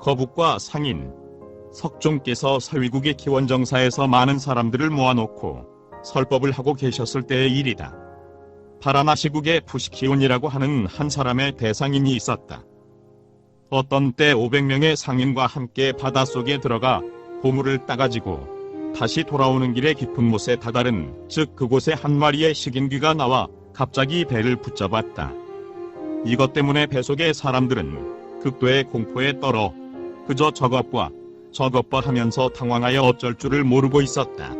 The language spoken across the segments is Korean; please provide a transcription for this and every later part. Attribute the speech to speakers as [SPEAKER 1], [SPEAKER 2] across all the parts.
[SPEAKER 1] 거북과 상인, 석종께서 서위국의 기원정사에서 많은 사람들을 모아놓고 설법을 하고 계셨을 때의 일이다. 파라나시국의 푸시키온이라고 하는 한 사람의 대상인이 있었다. 어떤 때 500명의 상인과 함께 바닷속에 들어가 보물을 따가지고 다시 돌아오는 길에 깊은 못에 다다른 즉 그곳에 한 마리의 식인귀가 나와 갑자기 배를 붙잡았다. 이것 때문에 배 속의 사람들은 극도의 공포에 떨어 그저 저것과 저것과 하면서 당황하여 어쩔 줄을 모르고 있었다.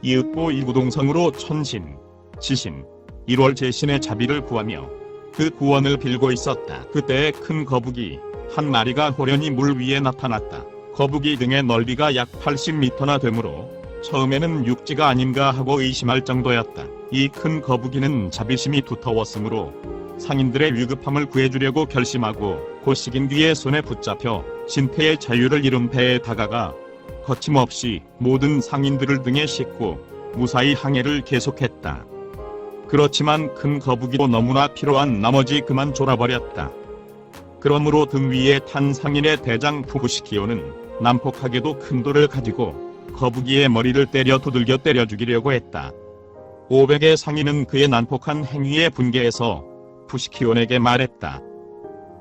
[SPEAKER 1] 이윽고 이구동성으로 천신, 지신, 1월 제신의 자비를 구하며 그 구원을 빌고 있었다. 그때 큰 거북이 한 마리가 호련히 물 위에 나타났다. 거북이 등의 넓이가 약 80m나 되므로 처음에는 육지가 아닌가 하고 의심할 정도였다. 이 큰 거북이는 자비심이 두터웠으므로 상인들의 위급함을 구해주려고 결심하고 고식인 뒤에 손에 붙잡혀 진태의 자유를 잃은 배에 다가가 거침없이 모든 상인들을 등에 싣고 무사히 항해를 계속했다. 그렇지만 큰 거북이도 너무나 피로한 나머지 그만 졸아버렸다. 그러므로 등 위에 탄 상인의 대장 푸부시키오는 난폭하게도 큰 돌을 가지고 거북이의 머리를 때려 두들겨 때려 죽이려고 했다. 500의 상인은 그의 난폭한 행위에 분개해서 푸시키온에게 말했다.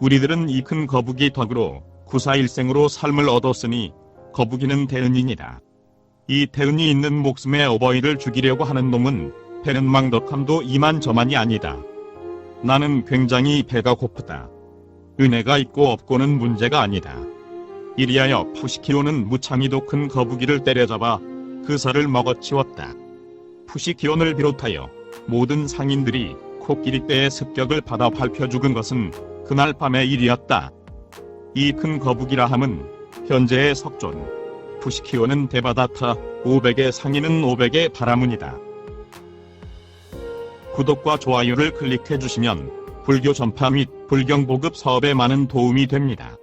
[SPEAKER 1] 우리들은 이 큰 거북이 덕으로 구사일생으로 삶을 얻었으니 거북이는 대은이니라. 이 대은이 있는 목숨의 어버이를 죽이려고 하는 놈은 배는 망덕함도 이만저만이 아니다. 나는 굉장히 배가 고프다. 은혜가 있고 없고는 문제가 아니다. 이리하여 푸시키온은 무창이도 큰 거북이를 때려잡아 그 살을 먹어치웠다. 푸시키온을 비롯하여 모든 상인들이 코끼리 떼의 습격을 받아 밟혀 죽은 것은 그날 밤의 일이었다. 이 큰 거북이라 함은 현재의 석존, 푸시키온은 데바다타, 500의 상인은 500의 바라문이다. 구독과 좋아요를 클릭해 주시면 불교 전파 및 불경 보급 사업에 많은 도움이 됩니다.